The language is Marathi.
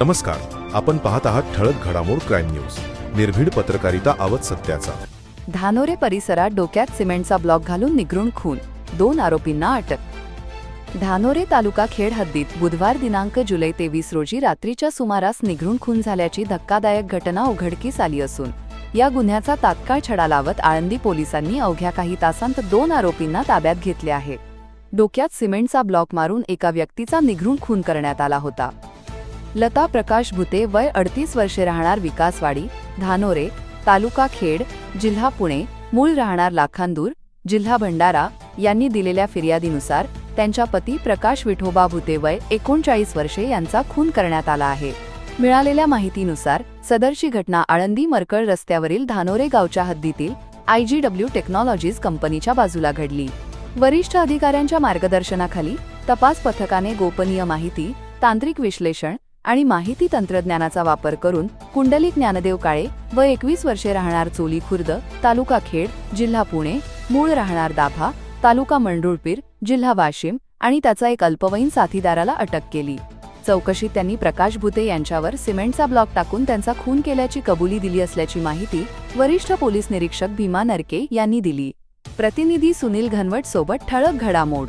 नमस्कार आपण पाहत आहात ठळक घडामोड क्राईम न्यूज. निर्भीड पत्रकारिता आवत सत्याचा. धानोरे परिसरात डोक्यात सिमेंटचा ब्लॉक घालून निगरून खून. दोन आरोपींना अटक. धानोरे तालुका खेड हद्दीत बुधवार दिनांक जुलै तेवीस रोजी रात्रीच्या सुमारास निघरून खून झाल्याची धक्कादायक घटना उघडकीस आली असून या गुन्ह्याचा तात्काळ छडा लावत आळंदी पोलिसांनी अवघ्या काही तासांत दोन आरोपींना ताब्यात घेतले आहे. डोक्यात सिमेंटचा ब्लॉक मारून एका व्यक्तीचा निघरून खून करण्यात आला होता. लता प्रकाश भुते वय अडतीस वर्षे राहणार विकासवाडी धानोरे तालुका खेड जिल्हा पुणे मूळ राहणार लाखांदूर जिल्हा भंडारा यांनी दिलेल्या फिर्यादीनुसार त्यांच्या पती प्रकाश विठोबा भुते वय एकोणचाळीस वर्षे यांचा खून करण्यात आला आहे. मिळालेल्या माहितीनुसार सदरची घटना आळंदी मरकळ रस्त्यावरील धानोरे गावच्या हद्दीतील आयजीडब्ल्यू टेक्नॉलॉजीज कंपनीच्या बाजूला घडली. वरिष्ठ अधिकाऱ्यांच्या मार्गदर्शनाखाली तपास पथकाने गोपनीय माहिती तांत्रिक विश्लेषण आणि माहिती तंत्रज्ञानाचा वापर करून कुंडलिक ज्ञानदेव काळे व एकवीस वर्षे राहणार चोली खुर्द तालुका खेड जिल्हा पुणे मूळ राहणार दाभा तालुका मंडुळपीर जिल्हा वाशिम आणि त्याचा एक अल्पवयीन साथीदाराला अटक केली. चौकशीत त्यांनी प्रकाश भुते यांच्यावर सिमेंटचा ब्लॉक टाकून त्यांचा खून केल्याची कबुली दिली असल्याची माहिती वरिष्ठ पोलीस निरीक्षक भीमा नरके यांनी दिली. प्रतिनिधी सुनील घनवट सोबत ठळक घडामोड.